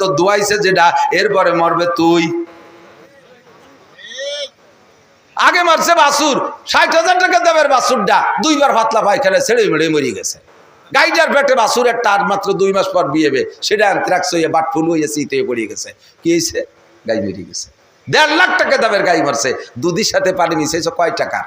তো দুয়াইছে যেটা, এরপরে মরবে তুই। আগে মারছে বাসুর ষাট হাজার টাকা দামের বাসুরটা দুইবার পাতলা পায়খানা ছেড়ে মেড়ে মরে গেছে। গাইটার পেটে বাসুরের তার মাত্র দুই মাস পর বিয়ে হবে, সেটা অ্যান্থ্রাক্স হয়ে বাট ফুল হয়ে শীতে পড়ে গেছে। কি হয়েছে? গাই মরে গেছে। দেড় লাখ টাকা দামের গাই মারছে। দুধের সাথে পানি মিশাইছো কয় টাকা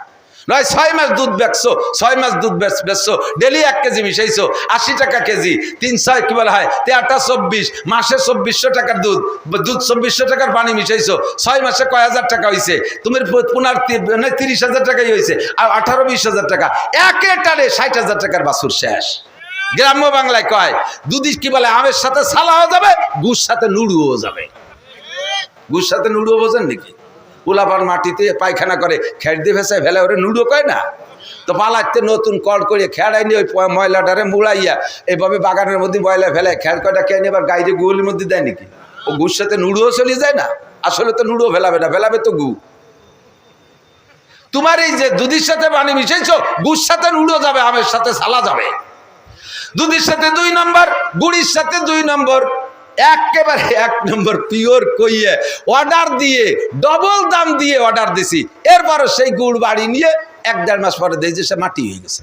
নয়, ছয় মাস দুধ বেচছো, ছয় মাস দুধ বেচ বেচছো ডেলি এক কেজি মিশাইছো, আশি টাকা কেজি তিন ছয় কি বলা হয় তেরোটা চব্বিশ, মাসে চব্বিশশো টাকার দুধ দুধ চব্বিশশো টাকার পানি মিশাইছো, ছয় মাসে কয় হাজার টাকা হয়েছে তুমি পুনার মানে তিরিশ হাজার টাকাই হয়েছে আর আঠারো বিশ হাজার টাকা, একে টানে ষাট হাজার টাকার বাছুর শেষ। গ্রাম্য বাংলায় কয় দুধি কি বলে, আমের সাথে সালাও যাবে, গুড় সাথে নুড়ুও যাবে। গুড় সাথে নুড়ুও বোঝেন নাকি? পোলাপান মাটিতে পায়খানা করে, খেট দিয়ে ভেসে ফেলে, ওরে নুডো কয় না? তো পালাইতে নতুন কল করে খেড়াই নিয়ে ওই ময়লাটারে মুড়াইয়া, এইভাবে বাগানের মধ্যে ময়লা ফেলে খেড় কয়টা খেয়ে নিয়ে এবার গাইরে গুগলের মধ্যে দেয় নাকি? ও গুর সাথে নুডুও চলে যায় না? আসলে তো নুডুও ফেলাবে না, ফেলাবে তো গু। তোমার এই যে দুধের সাথে পানি মিশাইছো গুড় সাথে নুডো যাবে, আমের সাথে সালা যাবে। দুধের সাথে দুই নম্বর, গুড়ির সাথে দুই নম্বর। একেবারে এক নম্বর পিওর কইয়ে অর্ডার দিয়ে ডবল দাম দিয়ে অর্ডার দিছি। এরপরও সেই গুড় বাড়ি নিয়ে এক দেড় মাস পরে দেখছি সে মাটি হয়ে গেছে।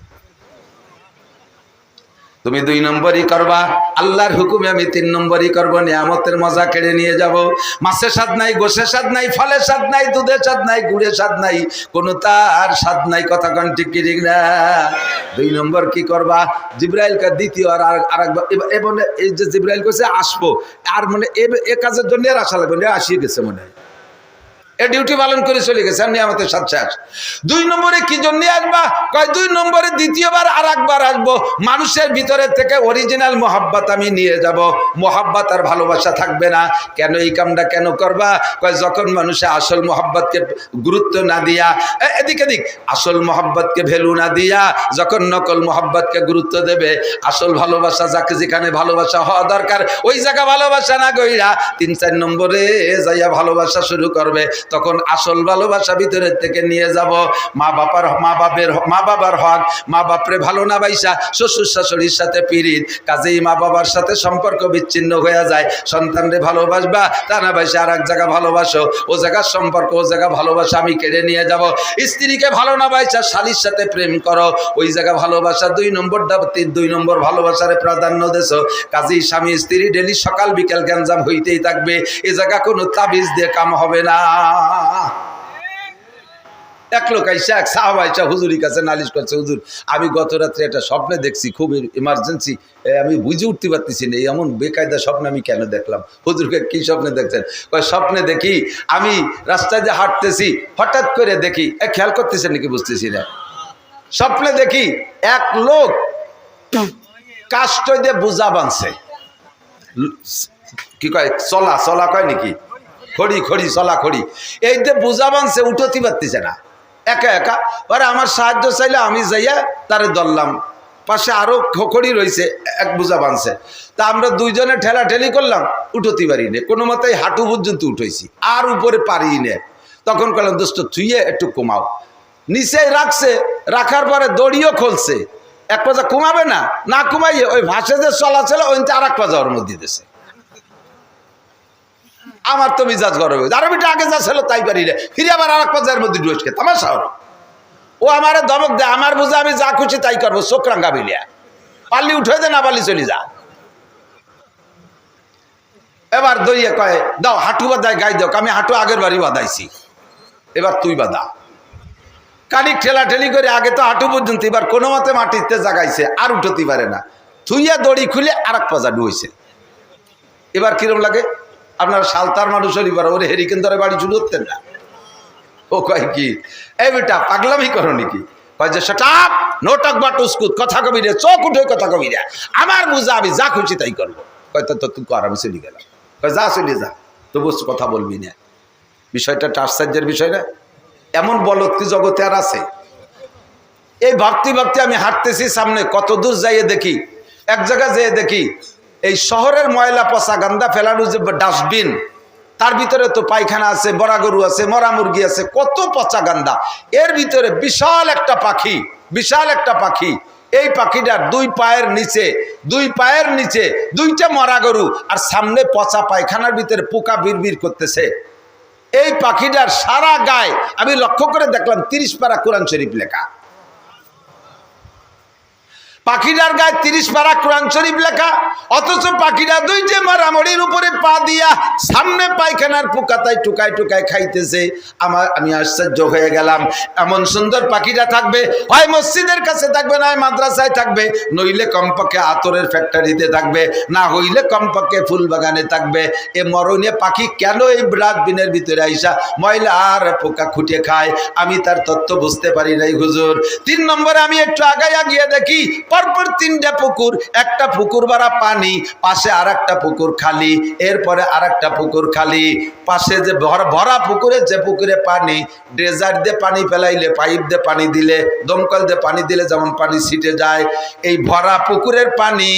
তুমি দুই নম্বরই করবা। আল্লাহর হুকুমে আমি তিন নম্বরই করব, নিয়ামতের মজা কেড়ে নিয়ে যাব। মাছের স্বাদ নাই, গোসের স্বাদ নাই, ফলের স্বাদ নাই, দুধের স্বাদ নাই, গুড়ের স্বাদ নাই, কোনো তার স্বাদ নাই, কথা কন ঠিক না? দুই নম্বর কি করবা? জিব্রাইলকে দ্বিতীয় আর আর- একবার এই যে জিব্রাইল কইছে, আসব। আর মানে এ- কাজের জন্য আশা লাগবে আসিয়ে গেছে মনে হয়। এ ডিউটি পালন করে চলে গেছে, আর নিয়ামতের সাথে শেষ। দুই নম্বরে কি জন্য আসবা? কয়, দুই নম্বরে দ্বিতীয়বার আর একবার আসব। মানুষের ভিতরে থেকে অরিজিনাল মোহাব্বত আমি নিয়ে যাব। মোহাব্বত আর ভালোবাসা থাকবে না। কেন এই কামটা কেন করবা? কয়, যখন মানুষে আসল মোহাব্বতকে গুরুত্ব না দিয়া এদিক এদিক, আসল মোহাব্বতকে ভ্যালু না দিয়া, যখন নকল মোহাব্বতকে গুরুত্ব দেবে, আসল ভালোবাসা যাকে যেখানে ভালোবাসা হওয়া দরকার, ওই জায়গা ভালোবাসা না গইরা, তিন, চার নম্বরে যাইয়া ভালোবাসা শুরু করবে। তখন আসল ভালোবাসা ভিতরের থেকে নিয়ে যাব। মা বাবার, মা বাবের, মা বাবার হক, মা বাপরে ভালো না বাইসা শ্বশুর শাশুড়ির সাথে পিরিত কাজেই মা বাবার সাথে সম্পর্ক বিচ্ছিন্ন হয়ে যায়। সন্তানরে ভালোবাসবা, তা না বাইসা আর এক জায়গা ভালোবাসো। ও জায়গার সম্পর্ক, ও জায়গা ভালোবাসা আমি কেড়ে নিয়ে যাব। স্ত্রীকে ভালো না বাইসা শালির সাথে প্রেম করো। ওই জায়গা ভালোবাসা দুই নম্বর দুই নম্বর ভালোবাসারে প্রাধান্য দেছো। কাজেই স্বামী, স্ত্রী ডেলি সকাল, বিকেল গ্যাঞ্জাম হইতেই থাকবে। এ জায়গা কোনো তাবিজ দিয়ে কাম হবে না। এক লোক আইসা এক সাহাব আইসা হুজুরি কাছে নালিশ করছে, হুজুর, আমি গত রাত্রে একটা স্বপ্নে দেখছি, খুব ইমার্জেন্সি আমি বুঝে উঠতে পারতেছি না, এমন বেকায়দা স্বপ্ন আমি কেন দেখলাম? হুজুরকে কি স্বপ্নে দেখছেন? স্বপ্নে দেখি, আমি রাস্তায় দিয়ে হাঁটতেছি, হঠাৎ করে দেখি, এ, খেয়াল করতেছেন নাকি বুঝতেছি না? স্বপ্নে দেখি, এক লোক কাষ্ট দিয়ে বোঝা বানছে কি কয়, চলা চলা কয় নাকি? খড়ি খড়ি চলা খড়ি। এই যে বোঝা বানছে উঠতে পারতেছে না। একা একা। পরে আমার সাহায্য চাইলে আমি যাইয়া তারে ধরলাম। পাশে আরও খড়ি রয়েছে, এক বোঝা বানছে তা আমরা দুইজনে ঠেলা ঠেলি করলাম, উঠতে পারি নে কোনো মতেই হাঁটু পর্যন্ত উঠেছি, আর উপরে পারি নে। তখন করলাম দোস্ত, থুইয়ে একটু কমাও নিচেই রাখছে, রাখার পরে দড়িও খুলছে। এক পাজা কমাবে না না কমাইয়ে ওই ভাসে যে চলাচল, ওই আর এক পাজা ওর মধ্যে দিয়েছে আমার তো মিজাজ গরম হয়েছে আরও বিটা, আগে যা ছিল তাই পারি না ফিরে আবার আর এক পর্যায়ের মধ্যে ডুয়েছে তামাশা হলো। ও আমার দমক দেয়, আমার বুঝে আমি যা খুশি তাই করব, চোখ রাঙ্গা বিলিয়া। পাল্লি উঠে দে না, পাল্লি চলে যা। এবার দইয়ে কয়, দাও, হাঁটু বাদায় গাই দাও, আমি হাঁটু আগের বাড়ি বাদাইছি এবার তুই বাদা কানিক ঠেলা ঠেলি করে আগে তো হাঁটু পর্যন্ত, এবার কোনো মতে মাটিতে জাগাইছে, আর উঠতে পারে না। থুইয়া দড়ি খুলে আর এক পাজা ডুয়েছে। এবার কিরম লাগে? আপনার সালতার মানুষের এবার ওরে হেরিকেন ধরে বাড়ি হতেন না। ও কয় কি? এই বেটা, পাগলামি করো নাকি? কয় যে সেটা নোটক বা টুসকুত কথা কবি রে, চোখ উঠে কথা কবি রে। আমার বুঝা, আমি যা খুশি তাই করব। কয়, তো তুই কর, আমি চলে গেলাম। কয়, যা, চলে যা তো বস কথা বলবি না। বিষয়টা টার্সার্যের বিষয় না? এমন বলত কি জগতে আর আছে। এই ভাবতে ভাবতে আমি হাঁটতেছি সামনে, কত দূর যাইয়ে দেখি, এক জায়গায় যেয়ে দেখি এই শহরের ময়লা পচা গান্দা ফেলানোর যে ডাস্টবিন, তার ভিতরে তো পায়খানা আছে, বড়া গরু আছে, মরা মুরগি আছে, কত পচা গান্দা এর ভিতরে বিশাল একটা পাখি, বিশাল একটা পাখি। এই পাখিটার দুই পায়ের নিচে, দুই পায়ের নিচে দুইটা মরা গরু আর সামনে পচা পায়খানার ভিতরে পোকা বিড়বিড় করতেছে। এই পাখিটার সারা গায়ে, আমি লক্ষ্য করে দেখলাম তিরিশ পারা কোরআন শরীফ লেখা। পাখিটার গায়ে তিরিশ পারা কোরআন শরীফ লেখা, অথচ পাখিটা দুইটে মারামরির উপরে পা দিয়া সামনে পায়খানার পোকাতায় টুকায় টুকায় খাইতেছে। আমার আমি আশ্চর্য হয়ে গেলাম। এমন সুন্দর পাখিটা থাকবে। হয় মসজিদের কাছে থাকবে, না মাদ্রাসায় থাকবে। নইলে কমপক্ষে আতরের ফ্যাক্টরিতে থাকবে। না হইলে কমপক্ষে ফুল বাগানে থাকবে। এ মরণে পাখি কেন এই ডাস্টবিনের ভিতরে আইসা ময়লা আর পোকা খুঁটে খায়? আমি তার তত্ত্ব বুঝতে পারি নাই, হুজুর। তিন নম্বরে আমি একটু আগাইয়া গিয়ে দেখি পরপর তিনটা পুকুর, একটা পুকুর বাড়া পানি, পাশে আর পুকুর খালি, এরপরে আর পুকুর খালি। পাশে যে ভরা ভরা পুকুরে, যে পুকুরে পানি ড্রেজার দিয়ে পানি ফেলাইলে, পাইপ দিয়ে পানি দিলে, দমকল দিয়ে পানি দিলে যেমন পানি ছিটে যায়, এই ভরা পুকুরের পানি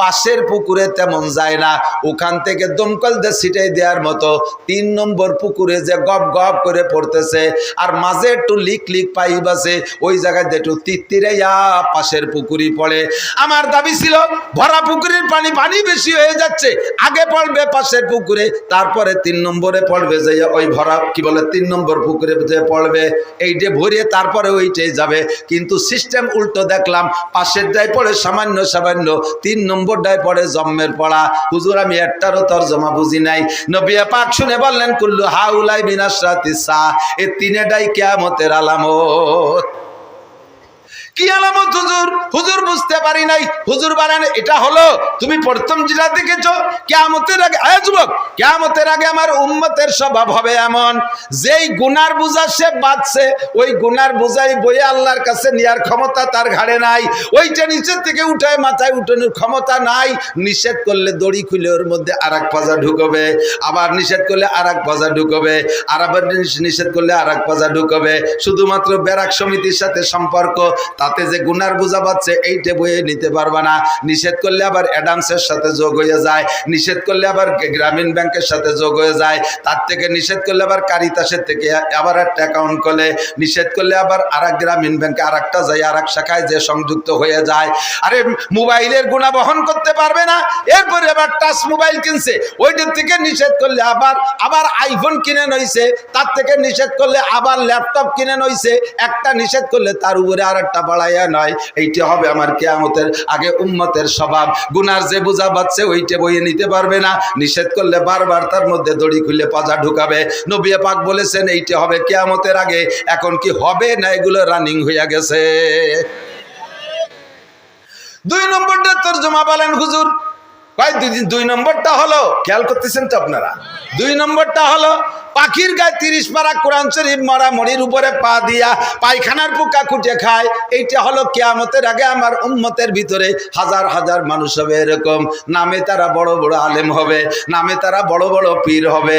পাশের পুকুরে তেমন যায় না। ওখান থেকে দমকল দিয়ে ছিটাই দেওয়ার মতো তিন নম্বর পুকুরে যে গপ গপ করে পড়তেছে, আর মাঝে একটু লিক লিক পাইপ আছে, ওই জায়গায় একটু তিত্তিরাইয়া পাশের পুকুরি পড়ে। আমার দাবি ছিল, ভরা পুকুরের পানি পানি বেশি হয়ে যাচ্ছে, আগে পড়বে পাশের পুকুরে, তারপরে তিন নম্বরে পড়বে যে ওই ভরা, কি বলে, তিন নম্বর পুকুরে যে পড়বে, এইটে ভরিয়ে তারপরে ওইটাই যাবে। কিন্তু সিস্টেম উল্টো দেখলাম, পাশের ডায় পড়ে সামান্য সামান্য, তিন নম্বর নম্বরটায় পড়ে জম্মের পড়া। হুজুর, আমি একটারও তর্জমা বুঝি নাই। নবিয়া পাক শুনে বললেন, কুল্লু হাউলাই বিনাশরাতি সা, এ তিনেটাই কেয়ামতের আলামত। কি আলামত হুজুর? হুজুর বুঝতে পারি নাই। হুজুর বলেন, এটা হলো, তুমি প্রথম যেটা দেখেছ, কেয়ামতের আগে আয় যুবক, কেয়ামতের আগে আমার উম্মতের স্বভাব হবে এমন। যেই গুনার বোঝা সে বাঁচছে ওই গুনার বোঝাই বইয়ে আল্লাহর কাছে নেওয়ার ক্ষমতা তার ঘাড়ে নাই। ওইটা নিচের থেকে উঠায় মাথায় উঠানোর ক্ষমতা নাই। নিষেধ করলে দড়ি খুলে ওর মধ্যে আর এক পাজা ঢুকবে। আবার নিষেধ করলে আর এক পাজা ঢুকবে। আর আবার নিষেধ করলে আর এক পাজা ঢুকবে। শুধুমাত্র ব্যারাক সমিতির সাথে সম্পর্ক তাতে যে গুনার বোঝা পাচ্ছে এইটা বইয়ে নিতে পারবে না। নিষেধ করলে আবার অ্যাডামসের সাথে যোগ হয়ে যায়, নিষেধ করলে আবার গ্রামীণ ব্যাংকের সাথে যোগ হয়ে যায়, তার থেকে নিষেধ করলে আবার কারিতাসের থেকে আবার একটা অ্যাকাউন্ট করলে নিষেধ করলে আবার আর এক গ্রামীণ ব্যাংকে আর একটা যায় আর এক শাখায় যে সংযুক্ত হয়ে যায়। আরে মোবাইলের গুণা বহন করতে পারবে না, এরপরে আবার টাচ মোবাইল কিনছে, ওইটার থেকে নিষেধ করলে আবার আবার আইফোন কিনে নইছে, তার থেকে নিষেধ করলে আবার ল্যাপটপ কিনে নইছে, একটা নিষেধ করলে তার উপরে আর একটা বাড়াইয়া নয় এইটা হবে আমার কেয়ামতের আগে উম্মতের স্বভাব। গুনার যে বোঝা পাচ্ছে ওইটা বইয়ে নিতে পারবে না। নিষেধ করলে বারবার তার মধ্যে দড়ি খুলে পাজা ঢুকাবে। নবিয়া পাক বলেছেন, এইটা হবে কেয়ামতের আগে। এখন কি হবে না এগুলো রানিং হইয়া গেছে। দুই নম্বরটা তর্জমা বলেন হুজুর। কয়, দুই দুই নম্বরটা হলো, খেয়াল করতেছেন তো আপনারা? দুই নম্বরটা হলো পাখির গায়ে তিরিশ পারা কোরআন শরীফ মরা মরির উপরে পা দিয়া পায়খানার পোকা খুঁটে খায়। এইটা হলো কেয়ামতের আগে আমার উম্মতের ভিতরে হাজার হাজার মানুষ হবে এরকম। নামে তারা বড় বড় আলেম হবে, নামে তারা বড় বড় পীর হবে।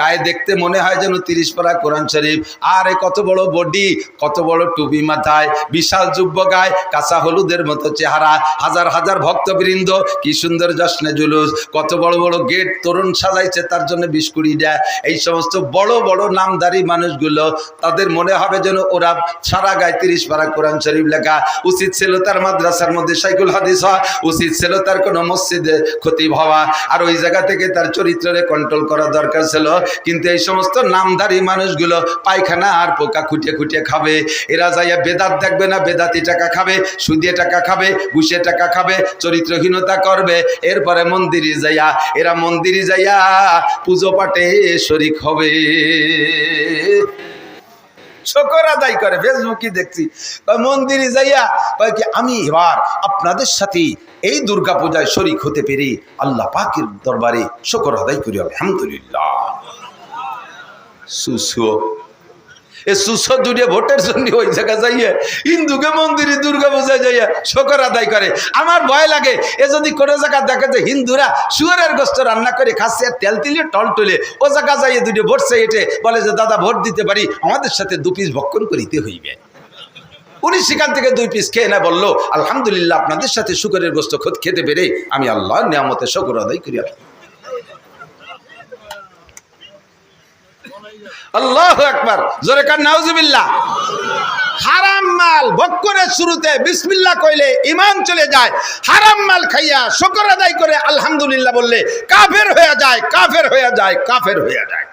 গায়ে দেখতে মনে হয় যেন তিরিশ পারা কোরআন শরীফ। আর কত বড় বডি, কত বড় টুপি মাথায়, বিশাল যুব্য গায়ে, কাঁচা হলুদের মতো চেহারা, হাজার হাজার ভক্তবৃন্দ, কি সুন্দর জশ্নে জুলুস, কত বড় বড় গেট তরুণ সাজাইছে, তার জন্য বিস্কুড়ি দেয়। এই সমস্ত বড় বড় নামদারি মানুষগুলো তাদের মনে হবে যেন ওরা সারা গায়ে তিরিশ পারা কোরআন শরীফ লেখা। উচিত ছিল তার মাদ্রাসার মধ্যে সাইকুল হাদিস হওয়া, উচিত ছিল তার কোনো মসজিদে ক্ষতি হওয়া। আর ওই জায়গা থেকে তার চরিত্রে কন্ট্রোল করা দরকার ছিল। কিন্তু এই সমস্ত নামদারি মানুষগুলো পায়খানা আর পোকা খুঁটিয়ে খুঁটিয়ে খাবে। এরা যাইয়া বেদাত দেখবে না, বেদাতি টাকা খাবে সুদিয়ে টাকা খাবে, ঘুষে টাকা খাবে, চরিত্রহীনতা করবে। এরপরে মন্দিরে যাইয়া, এরা মন্দিরে যাইয়া পুজো পাঠে শরিক হবে। শকর আদায় করে, ফেসবুকে দেখছি। মন্দিরে যাইয়া কয় কি, আমি এবার আপনাদের সাথে এই দুর্গা পূজায় শরিক হতে পেরে আল্লাহ পাকের দরবারে শকর আদায় করি, আলহামদুলিল্লাহ। সুসুয় এ সুসো ভোটের জন্য ওই জায়গা যাইয়ে হিন্দুকে মন্দিরে দুর্গা পূজায় যাইয়া শকর আদায় করে। আমার ভয় লাগে, এ যদি কোনো জায়গা দেখে যে হিন্দুরা শুয়ারের গোস্ত রান্না করে খাচ্ছে আর তেল তিলে, টল টলে ও জায়গা যাইয়ে দুটো ভোট চাইটে বলে যে, দাদা, ভোট দিতে পারি, আমাদের সাথে দু পিস ভক্ষণ করিতে হইবে। উনি সেখান থেকে দুই পিস খেয়ে না বলল, আলহামদুলিল্লাহ, আপনাদের সাথে শুকরের গোস্ত খোদ খেতে পেরে আমি আল্লাহর নিয়ামতে শকর আদায় করি আল্লাহ একবার জোরে কার নাউজুবিল্লাহ। হারাম মাল ভক্ষণের শুরুতে বিসমিল্লাহ কইলে ইমান চলে যায়। হারাম মাল খাইয়া শুকর আদায় করে আলহামদুলিল্লাহ বললে কাফের হয়ে যায়, কাফের হয়ে যায়, কাফের হয়ে যায়।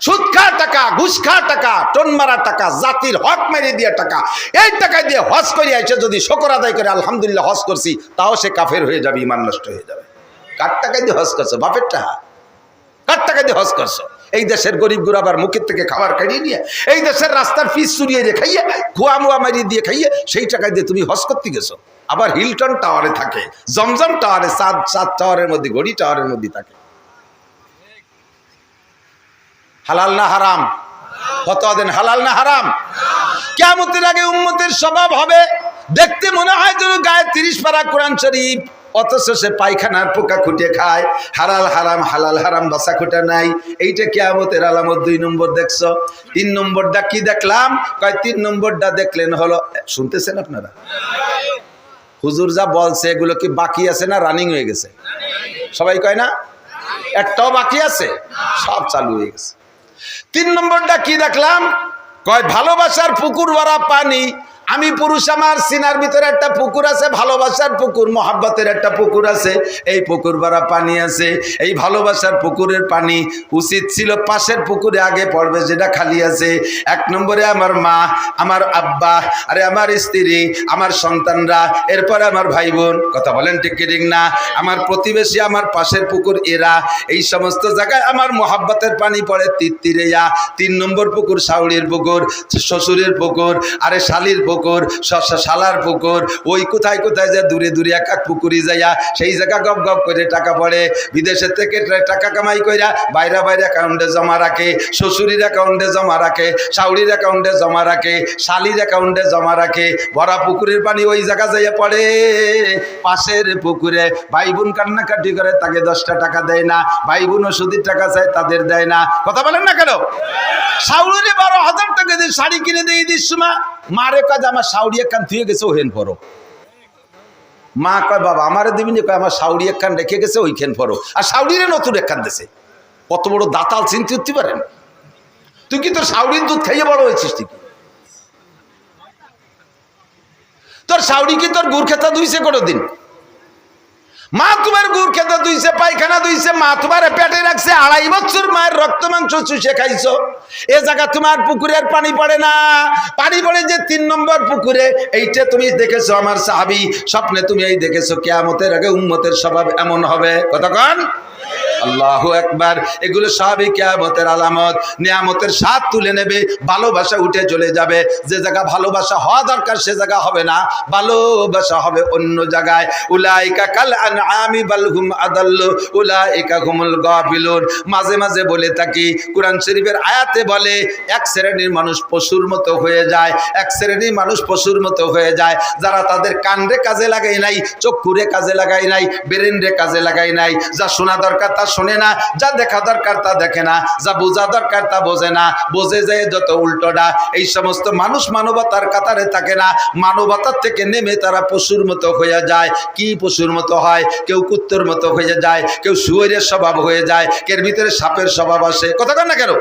সুদ খা টাকা, ঘুষ খা টাকা, টন মারা টাকা, জাতির হক মেরে দিয়ে টাকা, এই টাকা দিয়ে হজ করে আইসে যদি শকর আদায় করে আলহামদুলিল্লাহ হজ করছি, তাও সে কাফের হয়ে যাবে ইমান নষ্ট হয়ে যাবে। কার টাকা দিয়ে হজ করছে? বাপের টাকা। কার টাকা দিয়ে হজ করছ। এই দেশের গরিব গুরাবার মুখের থেকে খাবার খাইয়ে নিয়ে, এই দেশের রাস্তার ফিস চুরিয়ে দিয়ে খাইয়ে, খোয়া মুয়া মারিয়ে দিয়ে খাইয়ে, সেই টাকা দিয়ে তুমি হজ করতে গেছো। আবার হিলটন টাওয়ারে থাকে, জমজম টাওয়ারে, সাত সাত টাওয়ারের মধ্যে গড়ি টাওয়ারের মধ্যে থাকে। হালাল না হারাম? কত দেন হালাল না হারাম? কেমতের আগে উম্মতের স্বভাব হবে। দেখতে মনে হয় যেন গায়ে তিরিশ পারা কোরআন শরীফ অথচ সে পায়খানার পোকা খুঁটে খায়। হারাল হারাম, হালাল হারাম বাসা খুঁটা নাই এইটা কেয়ামতের আলামত দুই নম্বর দেখছ? তিন নম্বরটা কি দেখলাম? কয়, তিন নম্বরটা দেখলেন হলো শুনতেছেন আপনারা? হুজুর যা বলছে, এগুলো কি বাকি আছে না রানিং হয়ে গেছে? সবাই কয় না? একটাও বাকি আছে? সব চালু হয়ে গেছে। তিন নম্বরটা কি দেখলাম? কয়, ভালোবাসার পুকুর ভরা পানি আমি পুরুষ, আমার সিনার ভিতরে একটা পুকুর আছে, ভালোবাসার পুকুর, মহাব্বতের একটা পুকুর আছে। এই পুকুর ভরা পানি আছে, এই ভালোবাসার পুকুরের পানি উচিত ছিল পাশের পুকুরে আগে পড়বে, যেটা খালি আছে। এক নম্বরে আমার মা, আমার আব্বা, আরে আমার স্ত্রী, আমার সন্তানরা, এরপরে আমার ভাই বোন কথা বলেন ঠিক ঠিক না? আমার প্রতিবেশী, আমার পাশের পুকুর, এরা, এই সমস্ত জায়গায় আমার মহাব্বতের পানি পড়ে তিত্তিরেয়া। তিন নম্বর পুকুর শাউড়ির পুকুর, শ্বশুরের পুকুর, আরে শালির পুকুর শ- শালার পুকুর, ওই কোথায় কোথায় যে দূরে দূরে এক এক পুকুরি যাইয়া সেই জায়গা গপ গপ করে টাকা পড়ে। বিদেশের থেকে টাকা কামাই কইরা বাইরে বাইরে অ্যাকাউন্টে জমা রাখে, শ্বশুরির অ্যাকাউন্টে জমা রাখে, শাউরির অ্যাকাউন্টে জমা রাখে, শালির অ্যাকাউন্টে জমা রাখে। ভরা পুকুরের পানি ওই জায়গা যাইয়া পড়ে। পাশের পুকুরে ভাই বোন কান্নাকাটি করে, তাকে দশটা টাকা দেয় না। ভাই বোন ওষুধের টাকা চায়, তাদের দেয় না। কথা বলেন না কেন? শাউরিরে বারো হাজার টাকা দিয়ে শাড়ি কিনে দিয়ে দিস মা। মারে কাজ আমার সাউরি একখান থুয়ে গেছে ওইখান পরো মা কয়, বাবা, আমারে দিবি না? কয়, আমার সাউরি একখান রেখে গেছে, ওইখান পরো আর সাউরিরে নতুন একখান দেশে কত বড় দাতাল চিনতে উঠতে পারেন তুই কি তোর সাউরির দুধ খাইয়ে বড় হয়েছিস তুই তোর সাউরি কি তোর গুড় খেতা দুইছে কোনো দিন মা তোমার গুড় খেতে দুইছে, পায়খানা দুইছে, মা তোমার পেটে রাখছে, আড়াই বছর মায়ের রক্ত মাংস চুষে খাইছো। এ জায়গা তোমার পুকুরের পানি পড়ে না। পানি পড়ে যে তিন নম্বর পুকুরে, এইটা তুমি দেখেছ আমার সাহাবি, স্বপ্নে তুমি এই দেখেছ, কেয়ামতের আগে উম্মতের স্বভাব এমন হবে। কতক্ষণ আল্লাহ একবার এগুলো সবই কেয়ামতের আলামত। নিয়ামতের স্বাদ তুলে নেবে, ভালোবাসা উঠে চলে যাবে। যে জায়গা ভালোবাসা হওয়া দরকার, সে জায়গা হবে না। ভালোবাসা হবে অন্য জায়গায়। উলাইকা কাল আনআমি বাল হুম আদাল্লু, উলাইকা হুমুল গাফিলুন। মাঝে মাঝে বলে থাকি, কোরআন শরীফের আয়াতে বলে, এক শ্রেণির মানুষ পশুর মতো হয়ে যায়, এক শ্রেণির মানুষ পশুর মতো হয়ে যায়। যারা তাদের কানরে কাজে লাগাই নাই চক্ষুরে কাজে লাগাই নাই বেরেনরে কাজে লাগাই নাই। যা শোনা দরকার তা শোনে না, যা দেখা দরকার তা দেখে না, যা বোঝা দরকার তা বোঝে না, বোঝে যায় যত উল্টো না, এই সমস্ত মানুষ মানবতার কাতারে থাকে না, মানবতার থেকে নেমে তারা পশুর মতো হয়ে যায়। কি পশুর মতো হয়? কেউ কুত্তর মতো হয়ে যায়, কেউ শুয়োরের স্বভাব হয়ে যায়, কের ভিতরে সাপের স্বভাব আসে, কথা কন না কেন?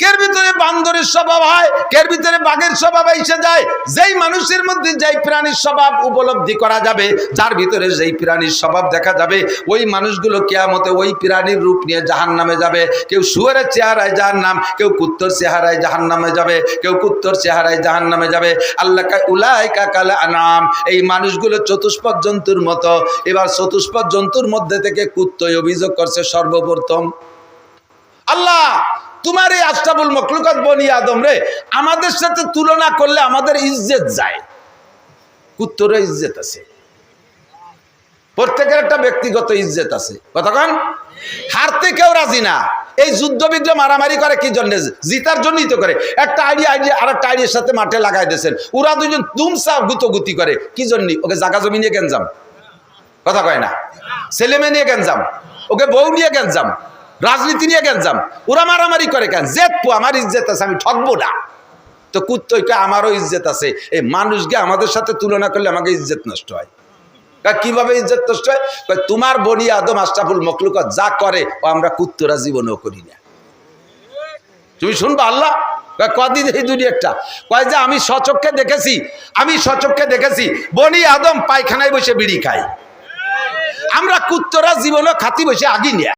কের ভিতরে বান্দরের স্বভাব হয়? কের ভিতরে বাঘের স্বভাব এসে যায়? যেই মানুষের মধ্যে যেই প্রাণীর স্বভাব উপলব্ধি করা যাবে, যার ভিতরে যেই প্রাণীর স্বভাব দেখা যাবে, ওই মানুষগুলো কেয়ামতে ওই প্রাণীর রূপ নিয়ে জাহান নামে যাবে। কেউ শুয়ারের চেহারায় জাহান নাম কেউ কুত্তর চেহারায় জাহান নামে যাবে, কেউ কুত্তর চেহারায় জাহান নামে যাবে। আল্লাহ উলাই কাকাল আনাম, এই মানুষগুলো চতুষ্পদ জন্তুর মতো। এবার চতুষ্পদ জন্তুর মধ্যে থেকে কুত্তই অভিযোগ করছে সর্বপ্রথম। আল্লাহ তোমার এই আস্তাবুল মকলুকাত বনি আদম রে, আমাদের সাথে তুলনা করলে আমাদের ইজ্জত যায়। কুত্তরের ইজ্জত আছে। প্রত্যেকের একটা ব্যক্তিগত ইজ্জত আছে। কতক্ষণ হারতে কেউ রাজি না। এই যুদ্ধ বিগ্রহ মারামারি করে কি জন্য? জিতার জন্যই তো করে। একটা আইডিয়া আইডিয়া আর একটা আইডিয়ার সাথে মাঠে লাগাই দিয়েছেন। ওরা দুজন তুমসা গুতগুতি করে। কি জন্য? ওকে জাগা জমি নিয়ে গেঞ্জাম কথা কয় না। ছেলে মেয়ে নিয়ে গেঞ্জাম ওকে বউ নিয়ে গেঞ্জাম রাজনীতি নিয়ে গেঞ্জাম ওরা মারামারি করে কেন? জেতপু আমার ইজ্জত আছে, আমি ঠকবো না। তো কুত্তইকে আমারও ইজ্জত আছে। এই মানুষকে আমাদের সাথে তুলনা করলে আমাকে ইজ্জত নষ্ট হয়। কীভাবে ইজ্জত নষ্ট হয়? তোমার বনি আদম আশরাফুল মখলুকত যা করে, ও আমরা কুত্তরা জীবনেও করি না। তুমি শুনবা আল্লাহ? কদিন এই দুটি একটা? কয়, যে আমি সচক্ষে দেখেছি, আমি সচক্ষে দেখেছি, বনি আদম পায়খানায় বসে বিড়ি খায়। আমরা কুত্তরা জীবনও খাতি বসে আগি নিয়ে।